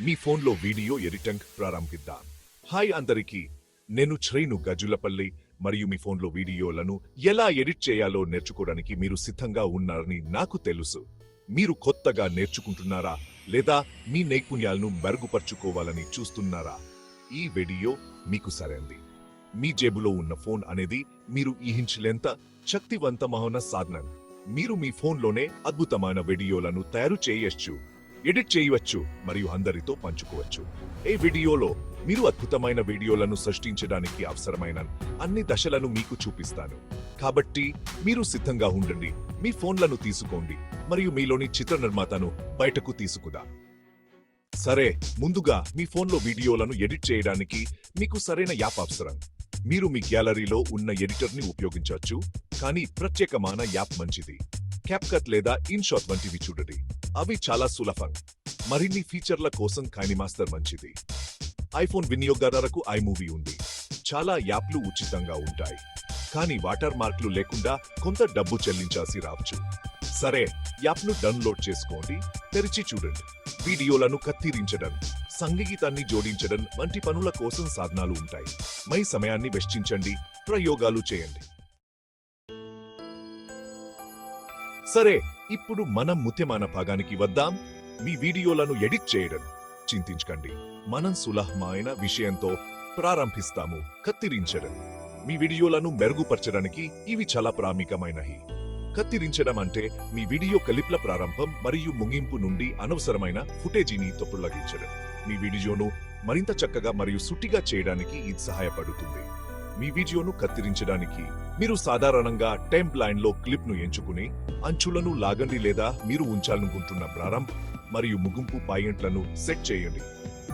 మీ ఫోన్లో video editing ప్రారంభిద్దాం. Hi అందరికీ. నేను శ్రేణు గజులపల్లి. మరియు మీ ఫోన్లో వీడియోలను ఎలా ఎడిట్ చేయాలో నేర్చుకోవడానికి మీరు సిద్ధంగా ఉన్నారని నాకు తెలుసు. మీరు కొత్తగా నేర్చుకుంటున్నారా? లేదా మీ నైపుణ్యాలను మెరుగుపరుచుకోవాలని చూస్తున్నారా? ఈ వీడియో మీకు సరైంది. మీ జేబులో ఉన్న ఫోన్ అనేది మీరు ఊహించలేంత శక్తివంతమైన సాధనం. మీరు మీ ఫోన్లోనే అద్భుతమైన వీడియోలను తయారు చేయొచ్చు. ఎడిట్ చేయవచ్చు మరియు అందరితో పంచుకోవచ్చు. ఈ వీడియోలో మీరు అద్భుతమైన వీడియోలను సృష్టించడానికి అవసరమైన అన్ని దశలను మీకు చూపిస్తాను. కాబట్టి మీరు సిద్ధంగా ఉండండి. మీ ఫోన్లను తీసుకోండి మరియు మీలోని చిత్ర నిర్మాతను బయటకు తీసుకుదా. సరే ముందుగా మీ ఫోన్లో వీడియోలను ఎడిట్ చేయడానికి మీకు సరైన యాప్ అవసరం. మీరు మీ గ్యాలరీలో ఉన్న ఎడిటర్ని ఉపయోగించవచ్చు కానీ ప్రత్యేకమైన యాప్ మంచిది. క్యాప్కట్ లేదా ఇన్షాట్ వంటివి చూడండి. అవి చాలా సులభం. మరిన్ని ఫీచర్ల కోసం కైనిమాస్టర్ మంచిది. ఐఫోన్ వినియోగదారులకు ఐమూవీ ఉంది. చాలా యాప్లు ఉచితంగా ఉంటాయి. కానీ వాటర్ మార్క్లు లేకుండా కొంత డబ్బు చెల్లించాల్సి రావచ్చు. సరే యాప్ను డౌన్లోడ్ చేసుకోండి. తెరిచి చూడండి. వీడియోలను కత్తిరించడం సంగీతాన్ని జోడించడం వంటి పనుల కోసం సాధనాలు ఉంటాయి. మై సమయాన్ని వెచ్చించండి. ప్రయోగాలు చేయండి. సరే ఇప్పుడు మనం ముత్యమాన భాగానికి వద్దాం. మీ వీడియోలను ఎడిట్ చేయడం. చింతించకండి. మనం సులభమైన విషయంతో ప్రారంభిస్తాము. కత్తిరించడం. మీ వీడియోలను మెరుగుపరచడానికి ఇవి చాలా ప్రాముఖ్యమైనవి కత్తిరించడం అంటే మీ వీడియో కలిప్ల ప్రారంభం మరియు ముగింపు నుండి అనవసరమైన ఫుటేజీని తప్పులగించడం. మీ వీడియోను మరింత చక్కగా మరియు సుట్టిగా చేయడానికి ఇది సహాయపడుతుంది. మీ వీడియోను కత్తిరించడానికి మీరు సాధారణంగా టెంప్ లైన్లో క్లిప్ను ఎంచుకుని అంచులను లాగండి లేదా మీరు ఉంచాలనుకుంటున్న ప్రారంభ మరియు ముగింపు పాయింట్లను సెట్ చేయండి.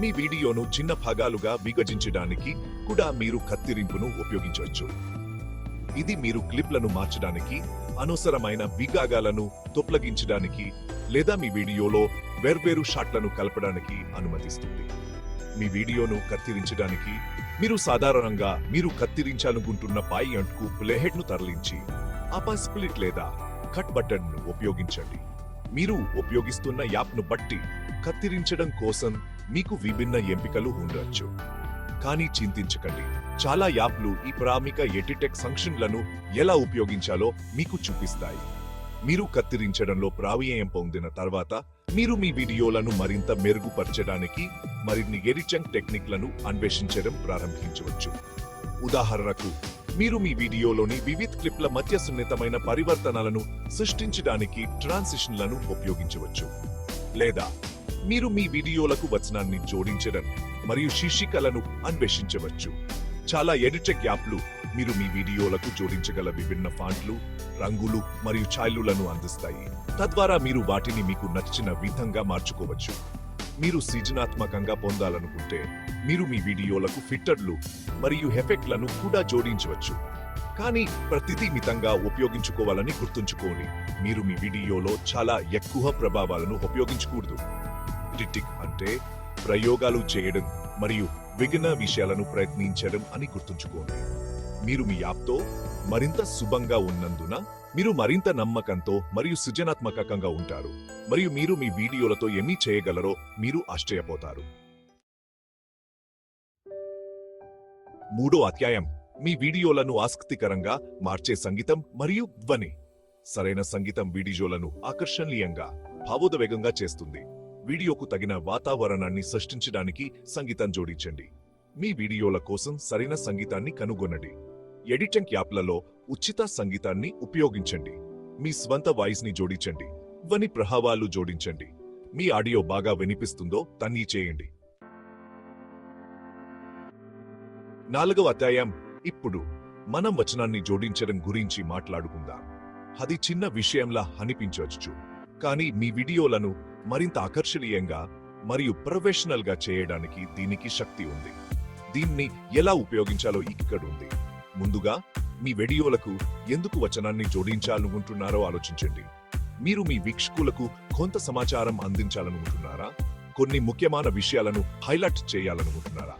మీ వీడియోను చిన్న భాగాలుగా విభజించడానికి కూడా మీరు కత్తిరింపును ఉపయోగించవచ్చు. ఇది మీరు క్లిప్లను మార్చడానికి అనవసరమైన విగాగాలను తొప్పగించడానికి లేదా మీ వీడియోలో వేర్వేరు షాట్లను కలపడానికి అనుమతిస్తుంది. మీ వీడియోను కత్తిరించడానికి మీరు సాధారణంగా మీరు కత్తిరించాలనుకుంటున్న పాయింట్కు ప్లేహెడ్ను తరలించి ఆపై స్ప్లిట్ లేదా కట్ బటన్ను ఉపయోగించండి. మీరు ఉపయోగిస్తున్న యాప్ను బట్టి కత్తిరించడం కోసం మీకు విభిన్న ఎంపికలు ఉండవచ్చు కానీ చింతించకండి. చాలా యాప్లు ఈ ప్రామిక ఎటిటెక్ ఫంక్షన్లను ఎలా ఉపయోగించాలో మీకు చూపిస్తాయి. మీరు కత్తిరించడంలో ప్రావీణ్యం పొందిన తర్వాత మీరు మీ వీడియోలను మరింత మెరుగుపరచడానికి మరిన్ని ఎడిటింగ్ టెక్నిక్లను అన్వేషించడం ప్రారంభించవచ్చు. ఉదాహరణకు మీరు మీ వీడియోలోని వివిధ క్లిప్ల మధ్య సున్నితమైన పరివర్తనలను సృష్టించడానికి ట్రాన్సిషన్లను ఉపయోగించవచ్చు. లేదా మీరు మీ వీడియోలకు వచనాన్ని జోడించడం మరియు శీర్షికలను అన్వేషించవచ్చు. చాలా ఎడిటెక్ యాప్లు మీరు మీ వీడియోలకు జోడించగల విభిన్న ఫాంట్లు రంగులు మరియు ఛాయలులను అందిస్తాయి. తద్వారా మీరు వాటిని మీకు నచ్చిన విధంగా మార్చుకోవచ్చు. మీరు సృజనాత్మకంగా పొందాలనుకుంటే మీరు మీ వీడియోలకు ఫిట్టర్లు మరియు ఎఫెక్ట్లను కూడా జోడించవచ్చు. కానీ ప్రతిదీ మితంగా ఉపయోగించుకోవాలని గుర్తుంచుకోండి. మీరు మీ వీడియోలో చాలా ఎక్కువ ప్రభావాలను ఉపయోగించకూడదు. ఎడిటింగ్ అంటే ప్రయోగాలు చేయడం మరియు విఘ్న విషయాలను ప్రయత్నించడం అని గుర్తుంచుకోండి. మీరు మీ యాప్తో మరింత శుభంగా ఉన్నందున మీరు మరింత నమ్మకంతో మరియు సృజనాత్మకంగా ఉంటారు. మరియు మీరు మీ వీడియోలతో ఏమీ చేయగలరో మీరు ఆశ్చర్యపోతారు. మూడో అధ్యాయం. మీ వీడియోలను ఆసక్తికరంగా మార్చే సంగీతం మరియు ధ్వని. సరైన సంగీతం వీడియోలను ఆకర్షణీయంగా భావోద్వేగంగా చేస్తుంది. వీడియోకు తగిన వాతావరణాన్ని సృష్టించడానికి సంగీతం జోడించండి. మీ వీడియోల కోసం సరైన సంగీతాన్ని కనుగొనండి. ఎడిటింగ్ యాప్లలో ఉచిత సంగీతాన్ని ఉపయోగించండి. మీ స్వంత వాయిస్ని జోడించండి. ధ్వని ప్రభావాలు జోడించండి. మీ ఆడియో బాగా వినిపిస్తుందో తన్నీ చేయండి. నాలుగవ అధ్యాయం ఇప్పుడు మనం వచనాన్ని జోడించడం గురించి మాట్లాడుకుందాం. అది చిన్న విషయంలా అనిపించవచ్చు కానీ మీ వీడియోలను మరింత ఆకర్షణీయంగా మరియు ప్రొఫెషనల్గా చేయడానికి దీనికి శక్తి ఉంది. దీన్ని ఎలా ఉపయోగించాలో ఇక్కడ ఉంది. ముందుగా మీ వీడియోలకు ఎందుకు వచనాన్ని జోడించాలనుకుంటున్నారో ఆలోచించండి. మీరు మీ వీక్షకులకు కొంత సమాచారం అందించాలనుకుంటున్నారా? కొన్ని ముఖ్యమైన విషయాలను హైలైట్ చేయాలనుకుంటున్నారా?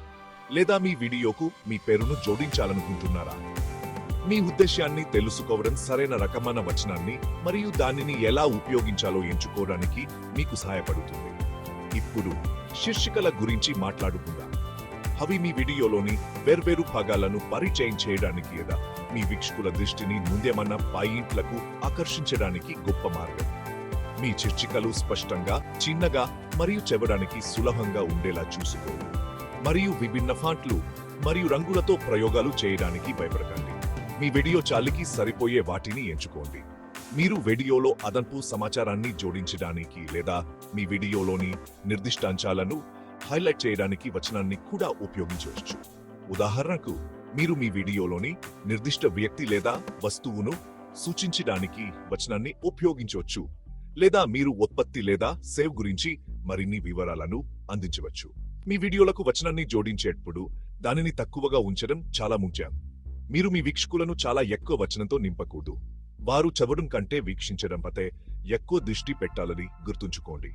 లేదా మీ వీడియోకు మీ పేరును జోడించాలనుకుంటున్నారా? మీ ఉద్దేశాన్ని తెలుసుకోవడం సరైన రకమైన వచనాన్ని మరియు దానిని ఎలా ఉపయోగించాలో ఎంచుకోవడానికి మీకు సహాయపడుతుంది. ఇప్పుడు శీర్షికల గురించి మాట్లాడుకుందాం. అవి మీ వీడియోలోని వేర్వేరు భాగాలను పరిచయం చేయడానికి లేదా మీ వీక్షకుల దృష్టిని ముందేమన్న పాయింట్లకు ఆకర్షించడానికి గొప్ప మార్గం. మీ చర్చికలు స్పష్టంగా చిన్నగా మరియు చెవడానికి సులభంగా ఉండేలా చూసుకో. మరియు విభిన్న ఫాంట్లు మరియు రంగులతో ప్రయోగాలు చేయడానికి భయపడకండి. మీ వీడియో చాలికి సరిపోయే వాటిని ఎంచుకోండి. మీరు వీడియోలో అదనపు సమాచారాన్ని జోడించడానికి లేదా మీ వీడియోలోని నిర్దిష్ట అంశాలను హైలైట్ చేయడానికి వచనాన్ని కూడా ఉపయోగించవచ్చు. ఉదాహరణకు మీరు మీ వీడియోలోని నిర్దిష్ట వ్యక్తి లేదా వస్తువును సూచించడానికి వచనాన్ని ఉపయోగించవచ్చు లేదా మీరు ఉత్పత్తి లేదా సేవ్ గురించి మరిన్ని వివరాలను అందించవచ్చు. మీ వీడియోలకు వచనాన్ని జోడించేటప్పుడు దానిని తక్కువగా ఉంచడం చాలా ముఖ్యం. మీరు మీ వీక్షకులను చాలా ఎక్కువ వచనంతో నింపకూడదు. వారు చదవడం కంటే వీక్షించడం పతే ఎక్కువ దృష్టి పెట్టాలని గుర్తుంచుకోండి.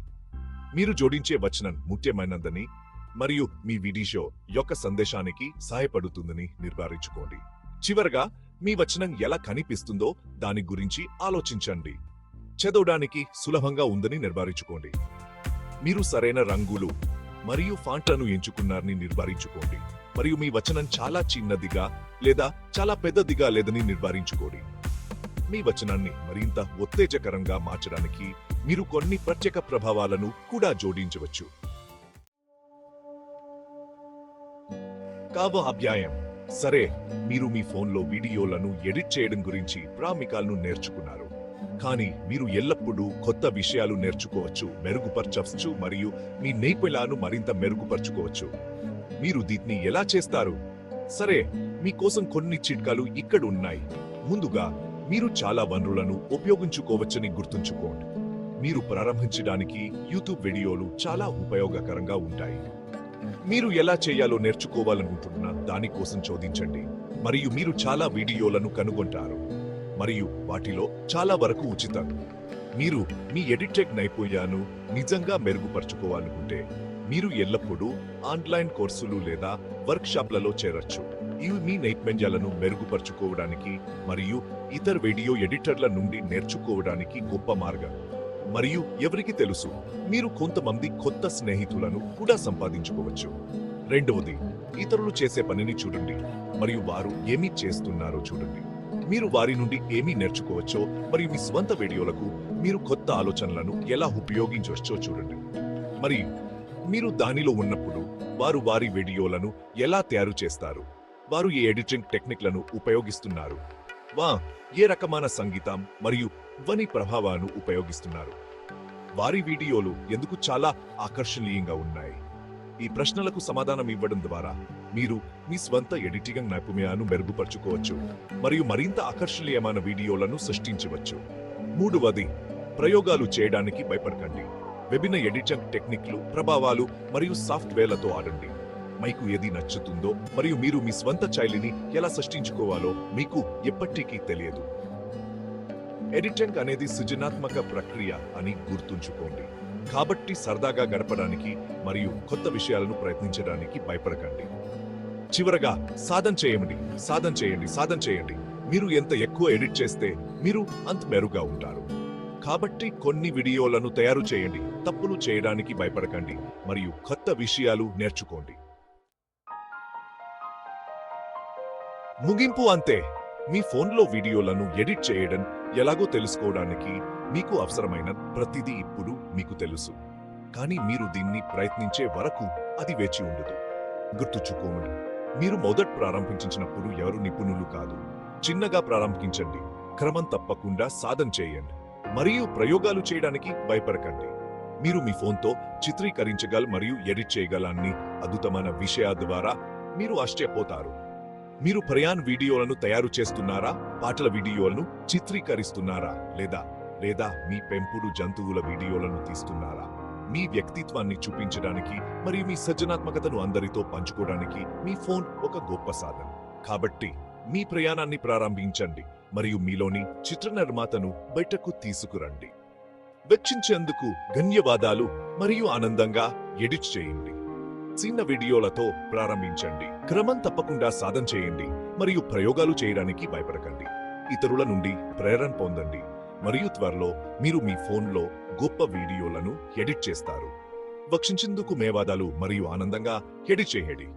మీరు జోడించే వచనం ముఖ్యమైనదని మరియు మీ విడిషో యొక్క సందేశానికి సహాయపడుతుందని నిర్ధారించుకోండి. చివరగా మీ వచనం ఎలా కనిపిస్తుందో దాని గురించి ఆలోచించండి. చదవడానికి సులభంగా ఉందని నిర్ధారించుకోండి. మీరు సరైన రంగులు మరియు ఫాంట్లను ఎంచుకున్నారని నిర్ధారించుకోండి. మరియు మీ వచనం చాలా చిన్నదిగా లేదా చాలా పెద్దదిగా లేదని నిర్ధారించుకోండి. మీ వచనాన్ని మరింత ఉత్తేజకరంగా మార్చడానికి మీరు కొన్ని ప్రత్యేక ప్రభావాలను కూడా జోడించవచ్చు. కావ అభ్యాయం సరే మీరు మీ ఫోన్లో వీడియోలను ఎడిట్ చేయడం గురించి ప్రామికాలను నేర్చుకున్నారు. కానీ మీరు ఎల్లప్పుడూ కొత్త విషయాలు నేర్చుకోవచ్చు మెరుగుపరచవచ్చు మరియు మీ నైపుణ్యాలను మరింత మెరుగుపరచుకోవచ్చు. మీరు దీన్ని ఎలా చేస్తారు? సరే మీకోసం కొన్ని చిట్కాలు ఇక్కడ ఉన్నాయి ముందుగా మీరు చాలా వనరులను ఉపయోగించుకోవచ్చని గుర్తుంచుకోండి. మీరు ప్రారంభించడానికి యూట్యూబ్ వీడియోలు చాలా ఉపయోగకరంగా ఉంటాయి. మీరు ఎలా చేయాలో నేర్చుకోవాలనుకుంటున్న దానికోసం చోదించండి. మరియు మీరు చాలా వీడియోలను కనుగొంటారు. మరియు వాటిలో చాలా వరకు ఉచితం. మీరు మీ ఎడిటెక్ నైపుణ్యాన్ని నిజంగా మెరుగుపరచుకోవాలనుకుంటే మీరు ఎల్లప్పుడూ ఆన్లైన్ కోర్సులు లేదా వర్క్షాప్లలో చేరచ్చు. ఇవి మీ నైపుణ్యాలను మెరుగుపరుచుకోవడానికి మరియు ఇతర వీడియో ఎడిటర్ల నుండి నేర్చుకోవడానికి గొప్ప మార్గం. మరియు ఎవరికి తెలుసు మీరు కొంతమంది కొత్త స్నేహితులను కూడా సంపాదించుకోవచ్చు. రెండవది ఇతరులు చేసే పనిని చూడండి మరియు వారు ఏమి చేస్తున్నారో చూడండి. మీరు వారి నుండి ఏమి నేర్చుకోవచ్చో మరియు మీ స్వంత వీడియోలకు మీరు కొత్త ఆలోచనలను ఎలా ఉపయోగించవచ్చో చూడండి. మరియు మీరు దానిలో ఉన్నప్పుడు వారు వారి వీడియోలను ఎలా తయారు చేస్తారు? వారు ఈ ఎడిటింగ్ టెక్నిక్లను ఉపయోగిస్తున్నారు? వా ఏ రకమైన సంగీతం మరియు ధ్వని ప్రభావాలను ఉపయోగిస్తున్నారు? వారి వీడియోలు ఎందుకు చాలా ఆకర్షణీయంగా ఉన్నాయి? ఈ ప్రశ్నలకు సమాధానం ఇవ్వడం ద్వారా మీరు మీ స్వంత ఎడిటింగ్ నైపుణ్యాలను మెరుగుపరుచుకోవచ్చు మరియు మరింత ఆకర్షణీయమైన వీడియోలను సృష్టించవచ్చు. మూడవది ప్రయోగాలు చేయడానికి భయపడకండి. విభిన్న ఎడిటింగ్ టెక్నిక్లు ప్రభావాలు మరియు సాఫ్ట్వేర్లతో ఆడండి. మీకు ఏది నచ్చుతుందో మరియు మీరు మీ స్వంత శైలిని ఎలా సృష్టించుకోవాలో మీకు ఎప్పటికీ తెలియదు. ఎడిటింగ్ అనేది సృజనాత్మక ప్రక్రియ అని గుర్తుంచుకోండి. కాబట్టి సరదాగా గడపడానికి మరియు కొత్త విషయాలను ప్రయత్నించడానికి భయపడకండి. చివరగా సాధన చేయండి సాధన చేయండి సాధన చేయండి. మీరు ఎంత ఎక్కువ ఎడిట్ చేస్తే మీరు అంత మెరుగ్గా ఉంటారు. కాబట్టి కొన్ని వీడియోలను తయారు చేయండి తప్పులు చేయడానికి భయపడకండి మరియు కొత్త విషయాలు నేర్చుకోండి. ముగింపు అంతే. మీ ఫోన్లో వీడియోలను ఎడిట్ చేయడం ఎలాగో తెలుసుకోవడానికి మీకు అవసరమైన ప్రతిదీ ఇప్పుడు మీకు తెలుసు. కానీ మీరు దీన్ని ప్రయత్నించే వరకు అది వేచి ఉండదు. గుర్తుంచుకోండి మీరు మొదట ప్రారంభించినప్పుడు ఎవరు నిపుణులు కాదు. చిన్నగా ప్రారంభించండి క్రమం తప్పకుండా సాధన చేయండి మరియు ప్రయోగాలు చేయడానికి భయపడకండి. మీరు మీ ఫోన్తో చిత్రీకరించగల మరియు ఎడిట్ చేయగల అన్ని అద్భుతమైన విషయాల ద్వారా మీరు ఆశ్చర్యపోతారు. మీరు ప్రయాణ్ వీడియోలను తయారు చేస్తున్నారా? పాటల వీడియోలను చిత్రీకరిస్తున్నారా? లేదా లేదా మీ పెంపుడు జంతువుల వీడియోలను తీస్తున్నారా? మీ వ్యక్తిత్వాన్ని చూపించడానికి మరియు మీ సృజనాత్మకతను అందరితో పంచుకోవడానికి మీ ఫోన్ ఒక గొప్ప సాధనం. కాబట్టి మీ ప్రయాణాన్ని ప్రారంభించండి మరియు మీలోని చిత్ర నిర్మాతను బయటకు తీసుకురండి. వెచ్చించేందుకు ధన్యవాదాలు మరియు ఆనందంగా ఎడిట్ చేయండి. చిన్న వీడియోలతో ప్రారంభించండి. క్రమం తప్పకుండా సాధన చేయండి మరియు ప్రయోగాలు చేయడానికి భయపడకండి. ఇతరుల నుండి ప్రేరణ పొందండి. మరియు త్వరలో మీరు మీ ఫోన్లో గొప్ప వీడియోలను ఎడిట్ చేస్తారు. వక్షించేందుకు మేవాదాలు మరియు ఆనందంగా ఎడిట్ చేయండి.